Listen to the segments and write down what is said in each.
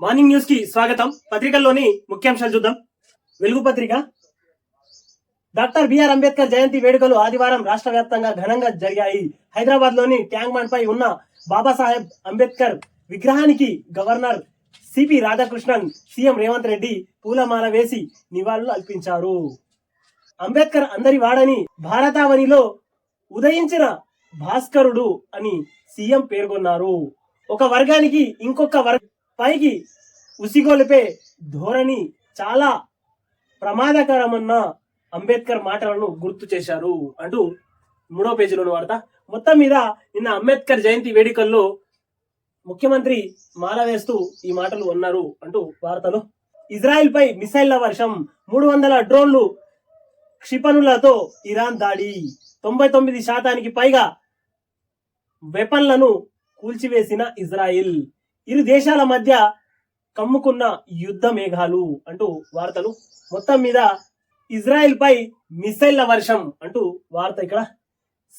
Morning న్యూస్కి స్వాగతం. పత్రికల్లోని ముఖ్యాంశాలు చూద్దాం. వెలుగు పత్రిక. డాక్టర్ బిఆర్ అంబేద్కర్ జయంతి వేడుకలు ఆదివారం రాష్ట్ర వ్యాప్తంగా ఘనంగా జరిగాయి. హైదరాబాద్లోని ట్యాంక్ బండ్ పై ఉన్న బాబాసాహెబ్ అంబేద్కర్ విగ్రహానికి governor CP Radhakrishnan CM Revanth Reddy పూలమాల వేసి నివాళులు అర్పించారు. అంబేద్కర్ అందరి వాడని భారతావనిలో ఉదయించిన భాస్కరుడు అని సీఎం పేర్కొన్నారు. ఒక వర్గానికి ఇంకొక వర్గ పైకి ఉసిగొలిపే ధోరణి చాలా ప్రమాదకరమన్న అంబేద్కర్ మాటలను గుర్తు చేశారు అంటూ మూడో పేజీలోని వార్త. మొత్తం మీద నిన్న అంబేద్కర్ జయంతి వేడుకల్లో ముఖ్యమంత్రి మాల వేస్తూ ఈ మాటలు అన్నారు అంటూ వార్తలు. ఇజ్రాయెల్ పై మిసైళ్ళ వర్షం మూడు వందల డ్రోన్లు క్షిపణులతో ఇరాన్ దాడి తొంభై తొమ్మిది శాతానికి పైగా వెపన్లను కూల్చివేసిన ఇజ్రాయిల్. ఇరు దేశాల మధ్య కమ్ముకున్న యుద్ధ మేఘాలు అంటూ వార్తలు. మొత్తం మీద ఇజ్రాయెల్ పై మిసైళ్ళ వర్షం అంటూ వార్త ఇక్కడ.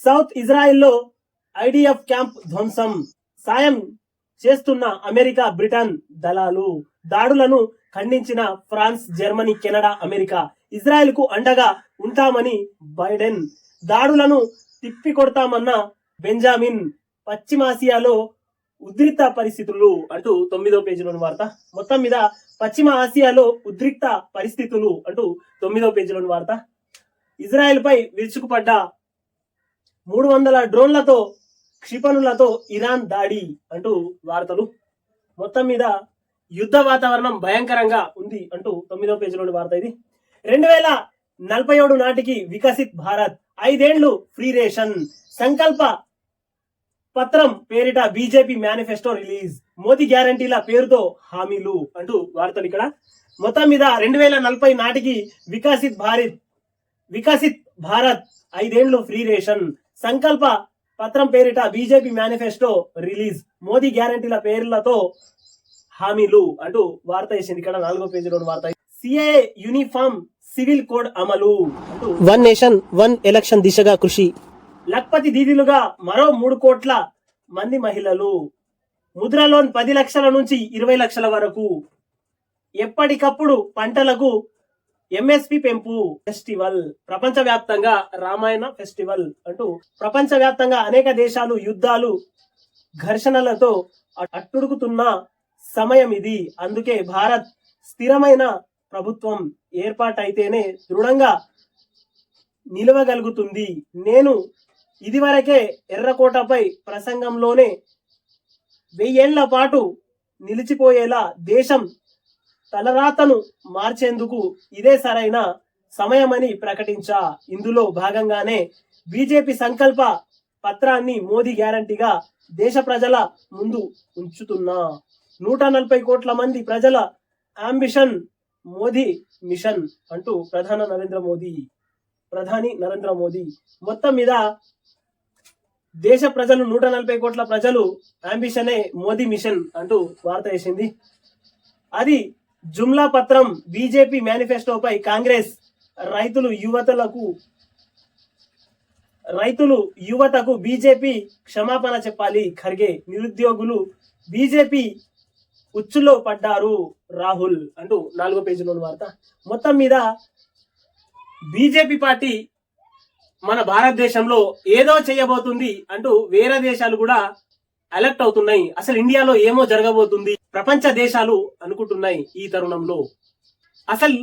సౌత్ ఇజ్రాయెల్లో ఐడిఎఫ్ క్యాంప్ ధ్వంసం. సాయం చేస్తున్న అమెరికా బ్రిటన్ దళాలు. దాడులను ఖండించిన ఫ్రాన్స్ జర్మనీ కెనడా అమెరికా ఇజ్రాయెల్కు అండగా ఉంటామని బైడెన్. దాడులను తిప్పికొడతామన్న బెంజామిన్ పశ్చిమాసియాలో ఉద్రిక్త పరిస్థితులు అంటూ తొమ్మిదో పేజీలోని వార్త. మొత్తం మీద పశ్చిమ ఆసియాలో ఉద్రిక్త పరిస్థితులు అంటూ తొమ్మిదో పేజీలోని వార్త. ఇజ్రాయెల్ పై విరుచుకుపడ్డ మూడు వందల డ్రోన్లతో క్షిపణులతో ఇరాన్ దాడి అంటూ వార్తలు. మొత్తం మీద యుద్ధ వాతావరణం భయంకరంగా ఉంది అంటూ తొమ్మిదో పేజీలోని వార్త ఇది. రెండు వేల నలభై ఏడు నాటికి వికసిత్ భారత్ ఐదేండ్లు ఫ్రీ రేషన్ సంకల్ప పత్రం పేరిట బీజేపీ మేనిఫెస్టో రిలీజ్. మోదీ గ్యారంటీల పేరుతో హామీలు అంటూ వార్తలు ఇక్కడ. మొత్తం మీద రెండు వేల నలభై నాటికి వికాసిత్ భారత్ వికాసిత్ భారత్ ఐదేండ్లు ఫ్రీ రేషన్. సంకల్ప పత్రం పేరిట బీజేపీ మేనిఫెస్టో రిలీజ్. మోదీ గ్యారంటీల పేర్లతో హామీలు అంటూ వార్త వేసింది ఇక్కడ. నాలుగో పేజీలో వార్త. సిఏ యూనిఫామ్ సివిల్ కోడ్ అమలు అంటూ. వన్ నేషన్ వన్ ఎలక్షన్ దిశగా కృషి. లక్పతి దీదీలుగా మరో మూడు కోట్ల మంది మహిళలు. ముద్ర లోన్ పది లక్షల నుంచి ఇరవై లక్షల వరకు. ఎప్పటికప్పుడు పంటలకు ఎంఎస్పి పెంపు ఫెస్టివల్. ప్రపంచవ్యాప్తంగా రామాయణ ఫెస్టివల్ అంటూ ప్రపంచవ్యాప్తంగా అనేక దేశాలు యుద్ధాలు ఘర్షణలతో అట్టుడుకుతున్న సమయం ఇది. అందుకే భారత్ స్థిరమైన ప్రభుత్వం ఏర్పాటైతేనే దృఢంగా నిలవగలుగుతుంది. నేను ఇదివరకే ఎర్రకోటపై ప్రసంగంలోనే వెయ్యేళ్ళ పాటు నిలిచిపోయేలా దేశం తలరాతను మార్చేందుకు ఇదే సరైన సమయమని ప్రకటించా. ఇందులో భాగంగానే బీజేపీ సంకల్ప పత్రాన్ని మోదీ గ్యారంటీగా దేశ ప్రజల ముందు ఉంచుతున్నా. నూట నలభై కోట్ల మంది ప్రజల అంబిషన్ మోదీ మిషన్ అంటూ ప్రధాన నరేంద్ర మోదీ ప్రధాని నరేంద్ర మోదీ మొత్తం మీద దేశ ప్రజలు నూట నలభై కోట్ల ప్రజలు అంబిషనే మోదీ మిషన్ అంటూ వార్త వేసింది. అది జుమ్లా పత్రం బీజేపీ మేనిఫెస్టోపై కాంగ్రెస్ రైతులు యువతలకు రైతులు యువతకు బీజేపీ క్షమాపణ చెప్పాలి. ఖర్గే నిరుద్యోగులు బీజేపీ ఉచ్చులో పడ్డారు రాహుల్ అంటూ నాలుగో పేజీలోని వార్త. మొత్తం మీద బీజేపీ పార్టీ మన భారతదేశంలో ఏదో చేయబోతుంది అంటూ వేరే దేశాలు కూడా అలర్ట్ అవుతున్నాయి. అసలు ఇండియాలో ఏమో జరగబోతుంది ప్రపంచ దేశాలు అనుకుంటున్నాయి ఈ తరుణంలో. అసలు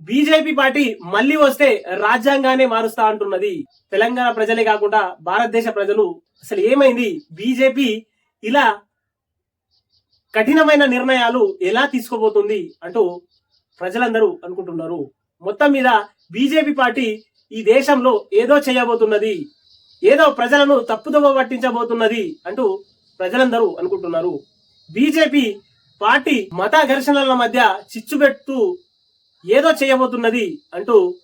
బీజేపీ పార్టీ మళ్ళీ వస్తే రాజ్యాంగానే మారుస్తా అంటున్నది. తెలంగాణ ప్రజలే కాకుండా భారతదేశ ప్రజలు. అసలు ఏమైంది? బీజేపీ ఇలా కఠినమైన నిర్ణయాలు ఎలా తీసుకోబోతుంది అంటూ ప్రజలందరూ అనుకుంటున్నారు. మొత్తం మీద బీజేపీ పార్టీ ఈ దేశంలో ఏదో చేయబోతున్నది ఏదో ప్రజలను తప్పుదోవ పట్టించబోతున్నది అంటూ ప్రజలందరూ అనుకుంటున్నారు. బీజేపీ పార్టీ మత ఘర్షణల మధ్య చిచ్చు పెడుతూ ఏదో చేయబోతున్నది అంటూ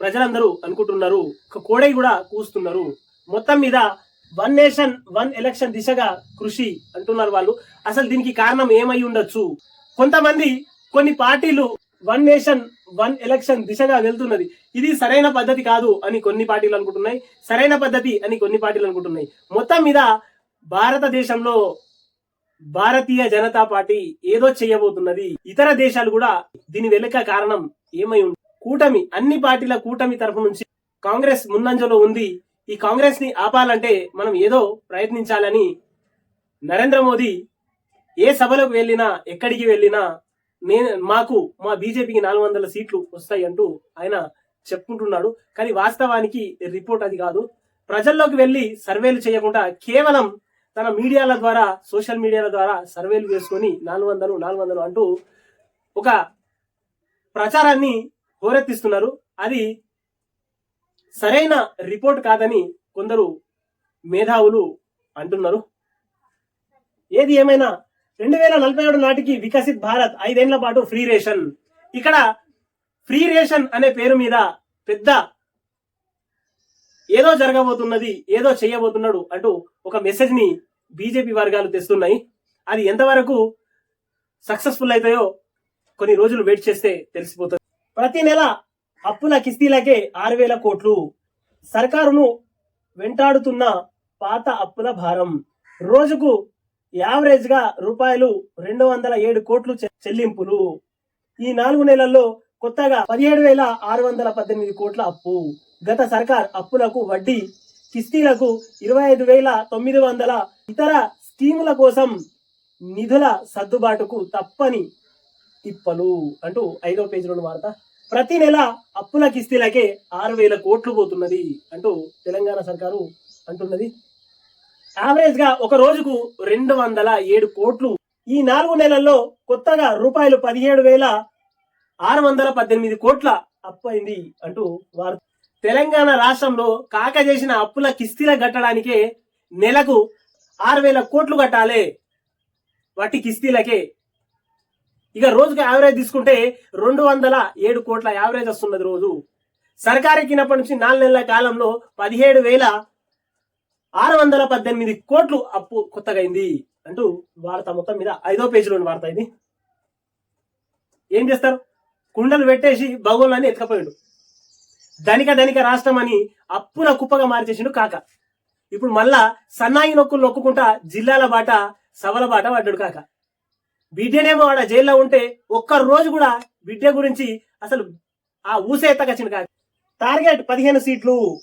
ప్రజలందరూ అనుకుంటున్నారు. కోడై కూడా కూస్తున్నారు. మొత్తం మీద వన్ నేషన్ వన్ ఎలక్షన్ దిశగా కృషి అంటున్నారు వాళ్ళు. అసలు దీనికి కారణం ఏమై ఉండొచ్చు? కొంతమంది కొన్ని పార్టీలు వన్ నేషన్ వన్ ఎలక్షన్ దిశగా వెళ్తున్నది. ఇది సరైన పద్ధతి కాదు అని కొన్ని పార్టీలు అనుకుంటున్నాయి సరైన పద్ధతి అని కొన్ని పార్టీలు అనుకుంటున్నాయి. మొత్తం మీద భారతదేశంలో భారతీయ జనతా పార్టీ ఏదో చేయబోతున్నది. ఇతర దేశాలు కూడా దీని వెనుక కారణం ఏమై ఉంది కూటమి అన్ని పార్టీల కూటమి తరఫు నుంచి కాంగ్రెస్ ముందంజలో ఉంది. ఈ కాంగ్రెస్ని ఆపాలంటే మనం ఏదో ప్రయత్నించాలని నరేంద్ర మోదీ ఏ సభలకు వెళ్ళినా ఎక్కడికి వెళ్ళినా నేను మాకు మా బీజేపీకి నాలుగు వందల సీట్లు వస్తాయి అంటూ ఆయన చెప్పుకుంటున్నాడు. కానీ వాస్తవానికి రిపోర్ట్ అది కాదు. ప్రజల్లోకి వెళ్ళి సర్వేలు చేయకుండా కేవలం తన మీడియాల ద్వారా సోషల్ మీడియాల ద్వారా సర్వేలు చేసుకొని నాలుగు వందలు నాలుగు వందలు అంటూ ఒక ప్రచారాన్ని హోరెత్తిస్తున్నారు. అది సరైన రిపోర్ట్ కాదని కొందరు మేధావులు అంటున్నారు. ఏది ఏమైనా రెండు వేల నలభై ఏడు నాటికి వికసిత్ భారత్ ఐదేళ్ళ పాటు ఫ్రీ రేషన్. ఇక్కడ ఫ్రీ రేషన్ అనే పేరు మీద పెద్ద ఏదో జరగబోతున్నది ఏదో చేయబోతున్నాడు అంటూ ఒక మెసేజ్ని బీజేపీ వర్గాలు తెస్తున్నాయి. అది ఎంతవరకు సక్సెస్ఫుల్ అవుతాయో కొన్ని రోజులు వెయిట్ చేస్తే తెలిసిపోతుంది. ప్రతి నెల అప్పుల కిస్తీలకే ఆరు వేల కోట్లు. సర్కారును వెంటాడుతున్న పాత అప్పుల భారం. రోజుకు యావరేజ్గా రూపాయలు రెండు వందల ఏడు కోట్లు చె- చెల్లింపులు. ఈ నాలుగు నెలల్లో కొత్తగా పదిహేడు వేల ఆరు వందల పద్దెనిమిది కోట్ల అప్పు. గత సర్కార్ అప్పులకు వడ్డీ కిస్తీలకు ఇరవై ఐదు వేల తొమ్మిది వందల ఇతర స్కీముల కోసం నిధుల సర్దుబాటుకు తప్పని తిప్పలు అంటూ ఐదో పేజీలోని వార్త. ప్రతి నెల అప్పుల కిస్తీలకే ఆరు వేల కోట్లు పోతున్నది అంటూ తెలంగాణ సర్కారు అంటున్నది. యావరేజ్గా ఒక రోజుకు రెండు వందల ఏడు కోట్లు. ఈ నాలుగు నెలల్లో కొత్తగా రూపాయలు పదిహేడు వేల ఆరు వందల పద్దెనిమిది కోట్ల అప్పు అయింది అంటూ వారు తెలంగాణ రాష్ట్రంలో కాక చేసిన అప్పుల కిస్తీల కట్టడానికే నెలకు ఆరు వేల కోట్లు కట్టాలి వాటి కిస్తీలకే. ఇక రోజుకు యావరేజ్ తీసుకుంటే రెండు వందల ఏడు కోట్ల యావరేజ్ వస్తున్నది రోజు. సర్కారు ఎక్కినప్పటి నుంచి నాలుగు నెలల కాలంలో పదిహేడు వేల ఆరు వందల పద్దెనిమిది కోట్లు అప్పు కొత్తగా అయింది అంటూ వార్త మొత్తం మీద ఐదో పేజీలోని వార్త ఇది. ఏం చేస్తారు? కుండలు పెట్టేసి భగోళ్ళని ఎత్తుకపోయాడు. ధనిక ధనిక రాష్ట్రం అని అప్పుల కుప్పగా మార్చేసిండు కాక. ఇప్పుడు మళ్ళా సన్నాయి నొక్కులు నొక్కుకుంటా జిల్లాల బాట సభల బాట పడ్డాడు కాక. బిడ్డనేమో ఆడ జైల్లో ఉంటే ఒక్క రోజు కూడా బిడ్డ గురించి అసలు ఆ ఊసే ఎత్తకొచ్చిండు కాక. టార్గెట్ పదిహేను సీట్లు.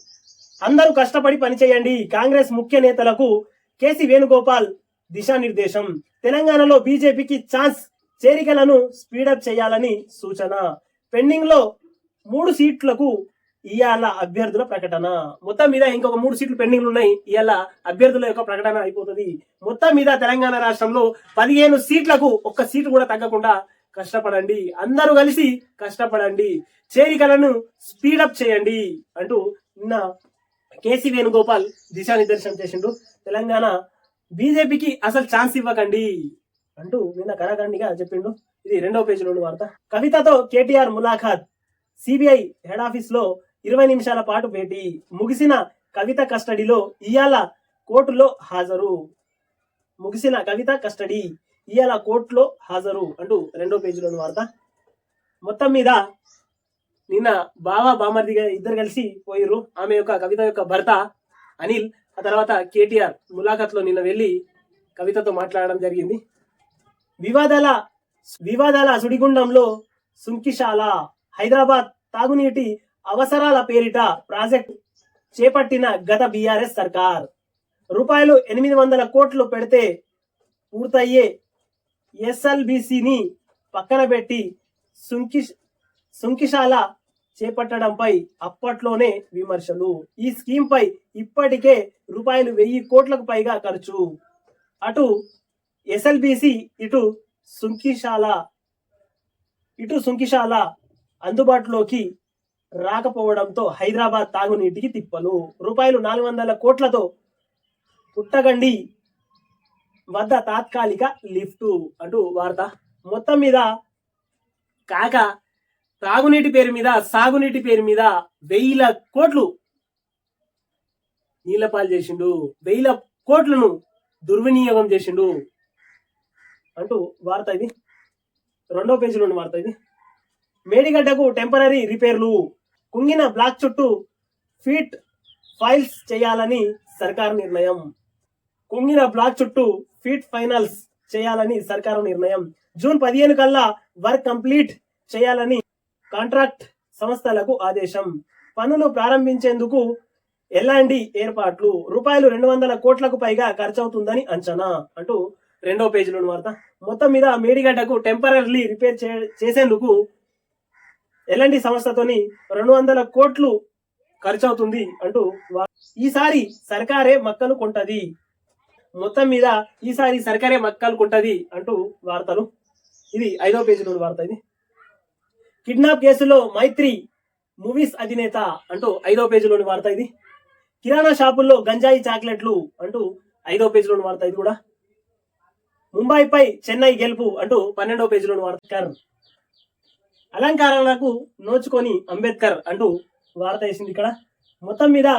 అందరూ కష్టపడి పనిచేయండి. కాంగ్రెస్ ముఖ్య నేతలకు కేసీ వేణుగోపాల్ దిశానిర్దేశం. తెలంగాణలో బీజేపీకి ఛాన్స్ చేరికలను స్పీడప్ చేయాలని సూచన. పెండింగ్లో మూడు సీట్లకు ఇవాళ అభ్యర్థుల ప్రకటన. మొత్తం మీద ఇంకొక మూడు సీట్లు పెండింగ్ ఉన్నాయి ఇవాళ అభ్యర్థుల యొక్క ప్రకటన అయిపోతుంది. మొత్తం మీద తెలంగాణ రాష్ట్రంలో పదిహేను సీట్లకు ఒక్క సీటు కూడా తగ్గకుండా కష్టపడండి. అందరూ కలిసి కష్టపడండి. చేరికలను స్పీడప్ చేయండి అంటూ నిన్న కేసీ వేణుగోపాల్ దిశానిర్దేశం చేసిండు. తెలంగాణ బీజేపీకి అసలు ఛాన్స్ ఇవ్వకండి అంటూ నిన్న కరాఖండిగా చెప్పిండు. ఇది రెండవ పేజీలోని వార్త. కవితతో కేటీఆర్ ములాఖాత్. సిబిఐ హెడ్ ఆఫీస్లో ఇరవై నిమిషాల పాటు భేటీ. ముగిసిన కవిత కస్టడీలో ఇయాల కోర్టులో హాజరు. ముగిసిన కవిత కస్టడీ ఇయాల కోర్టులో హాజరు అంటూ రెండో పేజీలోని వార్త. మొత్తం మీద నిన్న బావా బామర్దిగా ఇద్దరు కలిసి పోయిర్రు. ఆమె యొక్క కవిత యొక్క భర్త అనిల్ ఆ తర్వాత కేటీఆర్ ములాఖత్లో నిన్న వెళ్ళి కవితతో మాట్లాడడం జరిగింది. వివాదాల వివాదాల సుడిగుండంలో సుంకిశాల హైదరాబాద్ తాగునీటి అవసరాల పేరిట ప్రాజెక్ట్ చేపట్టిన గత బీఆర్ఎస్ సర్కార్. రూపాయలు ఎనిమిది వందల కోట్లు పెడితే పూర్తయ్యే ఎస్ఎల్బిసిని పక్కన పెట్టి సుంకి సుంకిశాల చేపట్టడంపై అప్పట్లోనే విమర్శలు. ఈ స్కీమ్ పై ఇప్పటికే రూపాయలు వెయ్యి కోట్లకు పైగా ఖర్చు. అటు ఎస్ఎల్బిసి ఇటు సుంకిశాల ఇటు సుంకిశాల అందుబాటులోకి రాకపోవడంతో హైదరాబాద్ తాగునీటికి తిప్పలు. రూపాయలు నాలుగు వందల కోట్లతో పుట్టగండి వద్ద తాత్కాలిక లిఫ్టు. అంటూ వార్త. మొత్తం మీద కాక తాగునీటి పేరు మీద సాగునీటి పేరు మీద వెయ్యిల కోట్లు నీళ్ళపాలు చేసిండు వెయ్యిల కోట్లను దుర్వినియోగం చేసిండు అంటూ వార్త ఇది. రెండో పేజీలో ఉన్న వార్త ఇది. మేడిగడ్డకు టెంపరీ రిపేర్లు కుంగిన బ్లాక్ చుట్టూ ఫీట్ ఫైల్స్ చేయాలని సర్కారు నిర్ణయం. కుంగిన బ్లాక్ చుట్టూ ఫీట్ ఫైనల్స్ చేయాలని సర్కారు నిర్ణయం. జూన్ పదిహేను కల్లా వర్క్ కంప్లీట్ చేయాలని కాంట్రాక్ట్ సంస్థలకు ఆదేశం. పనులు ప్రారంభించేందుకు ఎలాంటి ఏర్పాట్లు. రూపాయలు రెండు వందల కోట్లకు పైగా ఖర్చవుతుందని అంచనా. అంటూ రెండో పేజీలోని వార్త. మొత్తం మీద మేడిగడ్డకు టెంపరీ రిపేర్ చే- చేసేందుకు ఎలాంటి సంస్థతోని రెండు వందల కోట్లు ఖర్చు అవుతుంది అంటూ ఈసారి సర్కారే మక్కలు కొంటది. మొత్తం మీద ఈసారి సర్కారే మక్కలు కొంటది అంటూ వార్తలు. ఇది ఐదో పేజీలోని వార్త ఇది. కిడ్నాప్ కేసులో మైత్రి మూవీస్ అధినేత అంటూ ఐదో పేజీలోని వార్త ఇది. కిరాణా షాపుల్లో గంజాయి చాక్లెట్లు అంటూ ఐదో పేజీలోని వార్త ఇది కూడా. ముంబైపై చెన్నై గెలుపు అంటూ పన్నెండో పేజీలోని వార్త. అలంకారాలకు నోచుకొని అంబేద్కర్ అంటూ వార్త వేసింది ఇక్కడ. మొత్తం మీద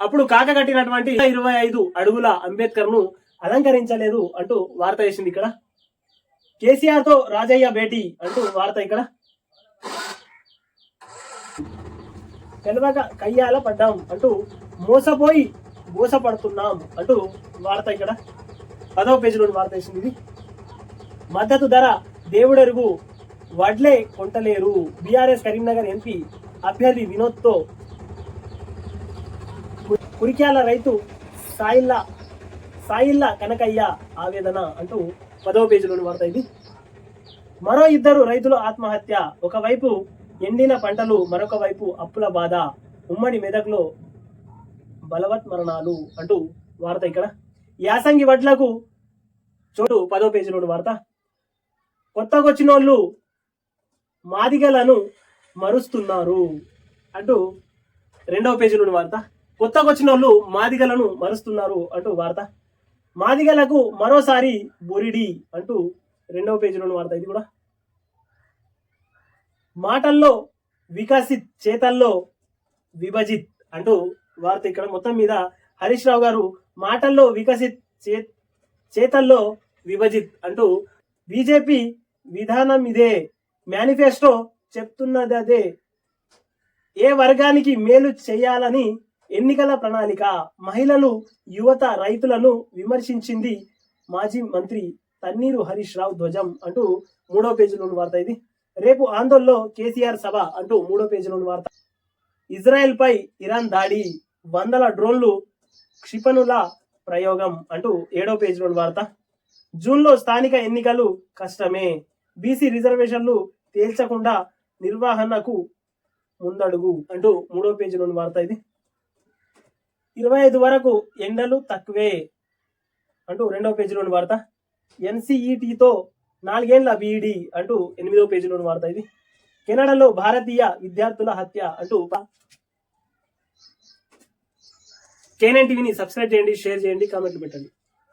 అప్పుడు కాక కట్టినటువంటి ఇరవై ఐదు అడుగుల అంబేద్కర్ను అలంకరించలేదు అంటూ వార్త వేసింది ఇక్కడ. కేసీఆర్తో రాజయ్య భేటీ అంటూ వార్త ఇక్కడ. తెలవక కయ్యాల పడ్డాం అంటూ మోసపోయి మోసపడుతున్నాం అంటూ వార్త ఇక్కడ. పదవ పేజీలోని వార్త వేసింది ఇది. మద్దతు ధర దేవుడెరుగు వడ్లే కొంటలేరు. బీఆర్ఎస్ కరీంనగర్ ఎంపీ అభ్యర్థి వినోద్తో కురిక్యాల రైతు సాయిల్లా సాయిల్ల కనకయ్య ఆవేదన అంటూ పదవ పేజీలోని వార్త ఇది మరో ఇద్దరు రైతుల ఆత్మహత్య. ఒకవైపు ఎండిన పంటలు మరొక వైపు అప్పుల బాధ. ఉమ్మడి మెదక్లో బలవత్ మరణాలు అంటూ వార్త ఇక్కడ. యాసంగి వడ్లకు చోటు పదో పేజీలోని వార్త కొత్తగొచ్చినోళ్ళు మాదిగలను మరుస్తున్నారు అంటూ రెండవ పేజీలోని వార్త కొత్తకొచ్చిన వాళ్ళు మాదిగలను మరుస్తున్నారు అంటూ వార్త మాదిగలకు మరోసారి బురిడి అంటూ రెండవ పేజీలోని వార్త ఇది కూడా. మాటల్లో వికసిత్ చేతల్లో విభజిత్ అంటూ వార్త ఇక్కడ మొత్తం మీద హరీష్ రావు గారు మాటల్లో వికసిత్ చే చేతల్లో విభజిత్ అంటూ బీజేపీ విధానం ఇదే మేనిఫెస్టో చెప్తున్నది అదే ఏ వర్గానికి మేలు చేయాలని ఎన్నికల ప్రణాళిక మహిళలు యువత రైతులను విమర్శించింది మాజీ మంత్రి తన్నీరు హరీష్ రావు ధ్వజం అంటూ మూడో పేజీలోని వార్త ఇది. రేపు ఆందోళనలో కేసీఆర్ సభ అంటూ మూడో పేజీలోని వార్త. ఇజ్రాయెల్ పై ఇరాన్ దాడి వందల డ్రోన్లు క్షిపణుల ప్రయోగం అంటూ ఏడో పేజీలోని వార్త. జూన్లో స్థానిక ఎన్నికలు కష్టమే. బీసీ రిజర్వేషన్లు తేల్చకుండా నిర్వహణకు ముందడుగు అంటూ మూడో పేజీలోని వార్త ఇది. ఇరవై ఐదు వరకు ఎండలు తక్కువే. అంటూ రెండవ పేజీలోని వార్త. ఎన్సీఈటీతో నాలుగేళ్ళ బీఈడి అంటూ ఎనిమిదో పేజీలోని వార్త ఇది. కెనడాలో భారతీయ విద్యార్థుల హత్య అంటూ కేనన్ టీవీని సబ్స్క్రైబ్ చేయండి షేర్ చేయండి కామెంట్లు పెట్టండి.